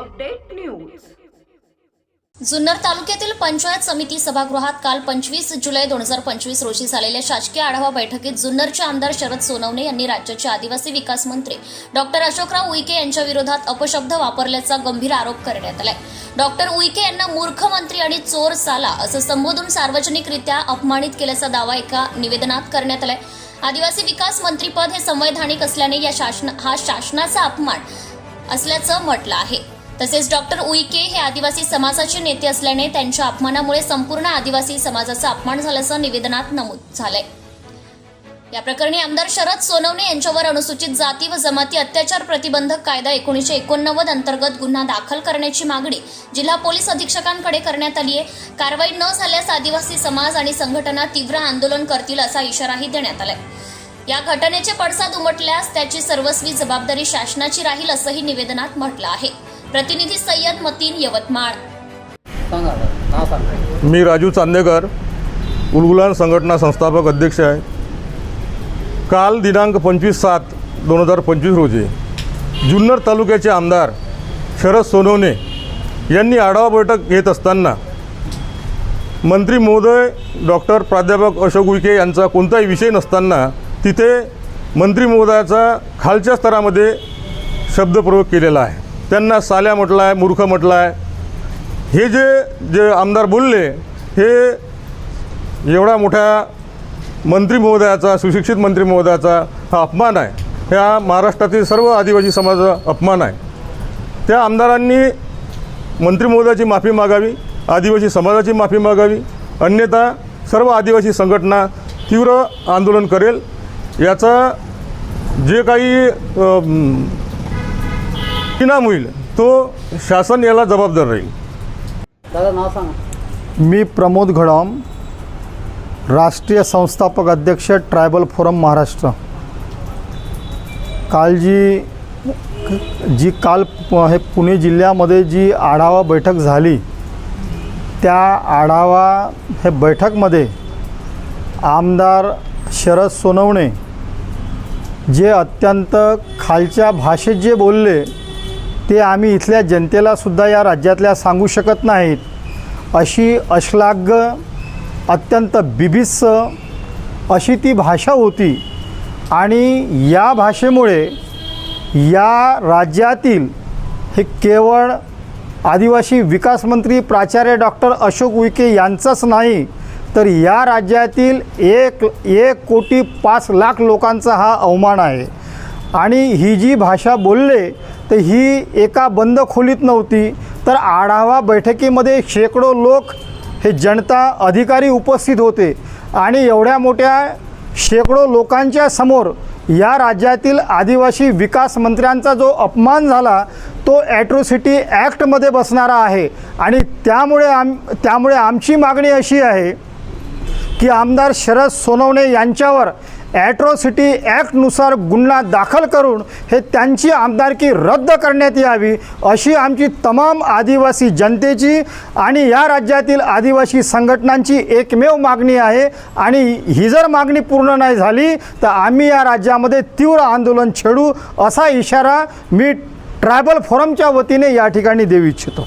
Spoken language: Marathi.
Update news. जुन्नर तालुक्यातील पंचायत समिती सभागृहात काल पंचवीस जुलै दोन हजार पंचवीस रोजी झालेल्या शासकीय आढावा बैठकीत जुन्नरचे आमदार शरद सोनवणे यांनी राज्याचे आदिवासी विकास मंत्री डॉक्टर अशोकराव उईके यांच्या विरोधात अपशब्द वापरल्याचा गंभीर आरोप करण्यात आलाय. डॉक्टर उईके यांना मूर्ख मंत्री आणि चोर साला असं संबोधून सार्वजनिकरित्या अपमानित केल्याचा दावा एका निवेदनात करण्यात आलाय. आदिवासी विकास मंत्रीपद हे संवैधानिक असल्याने या शासन हा शासनाचा अपमान असल्याचं म्हटलं आहे. तसेच डॉक्टर उईके हे आदिवासी समाजाचे नेते असल्याने त्यांच्या अपमानामुळे संपूर्ण आदिवासी समाजाचा अपमान झाल्याचं निवेदनात नमूद झालंय. या प्रकरणी आमदार शरद सोनवणे यांच्यावर अनुसूचित जाती व जमाती अत्याचार प्रतिबंधक कायदा एकोणीसशे एकोणनव्वद अंतर्गत गुन्हा दाखल करण्याची मागणी जिल्हा पोलीस अधीक्षकांकडे करण्यात आली आहे. कारवाई न झाल्यास आदिवासी समाज आणि संघटना तीव्र आंदोलन करतील असा इशाराही देण्यात आलाय. या घटनेचे पडसाद उमटल्यास त्याची सर्वस्वी जबाबदारी शासनाची राहील असंही निवेदनात म्हटलं आहे. प्रतिनिधी सय्यद मतीन यवतमाळ. मी राजू चांदेकर उलगुलान संघटना संस्थापक अध्यक्ष आहे. काल दिनांक पंचवीस सात दोन हजार पंचवीस रोजी जुन्नर तालुक्याचे आमदार शरद सोनवणे यांनी आढावा बैठक घेत असताना मंत्री महोदय डॉक्टर प्राध्यापक अशोक उईके यांचा कोणताही विषय नसताना तिथे मंत्री महोदयाचा खालच्या स्तरामध्ये शब्दप्रयोग केलेला आहे. त्यांना साल्या म्हटलं आहे मूर्ख म्हटलं आहे हे जे जे आमदार बोलले हे एवढा मोठ्या मंत्री महोदयाचा सुशिक्षित मंत्री महोदयाचा हा अपमान आहे. ह्या महाराष्ट्रातील सर्व आदिवासी समाजाचा अपमान आहे. त्या आमदारांनी मंत्री महोदयाची माफी मागावी आदिवासी समाजाची माफी मागावी अन्यथा सर्व आदिवासी संघटना तीव्र आंदोलन करेल. याचा जे काही परिणाम होईल तो शासन याला जबाबदार राहील. दादा नाव सांगा. मी प्रमोद घडम राष्ट्रीय संस्थापक अध्यक्ष ट्रायबल फोरम महाराष्ट्र. काल जी जी काल हे पुणे जिल्ह्यामध्ये जी आढावा बैठक झाली त्या आढावा हे बैठकमध्ये आमदार शरद सोनवणे जे अत्यंत खालच्या भाषेत जे बोलले ते आम्ही इथल्या जनतेलासुद्धा या राज्यातल्या सांगू शकत नाहीत. अशी अश्लाघ्य अत्यंत बिभिस्स अशी ती भाषा होती. आणि या भाषेमुळे या राज्यातील हे केवळ आदिवासी विकास मंत्री प्राचार्य डॉक्टर अशोक उईके यांचंच नाही तर या राज्यातील एक एक कोटी पाच लाख लोकांचा हा अवमान आहे. आणि ही जी भाषा बोलले तर ही एका बंद खोलीत नव्हती. तर आढावा बैठकीमध्ये शेकडो लोक हे जनता अधिकारी उपस्थित होते. आणि एवढ्या मोठ्या शेकडो लोकांच्या समोर या राज्यातील आदिवासी विकास मंत्र्यांचा जो अपमान झाला तो ॲट्रोसिटी ॲक्टमध्ये बसणारा आहे. आणि त्यामुळे आम त्यामुळे आमची मागणी अशी आहे की आमदार शरद सोनवणे यांच्यावर ॲट्रॉसिटी ॲक्टनुसार गुन्हा दाखल करून हे त्यांची आमदारकी रद्द करण्यात यावी अशी आमची तमाम आदिवासी जनतेची आणि या राज्यातील आदिवासी संघटनांची एकमेव मागणी आहे. आणि ही जर मागणी पूर्ण नाही झाली तर आम्ही या राज्यामध्ये तीव्र आंदोलन छेडू असा इशारा मी ट्रायबल फोरमच्या वतीने या ठिकाणी देऊ इच्छितो.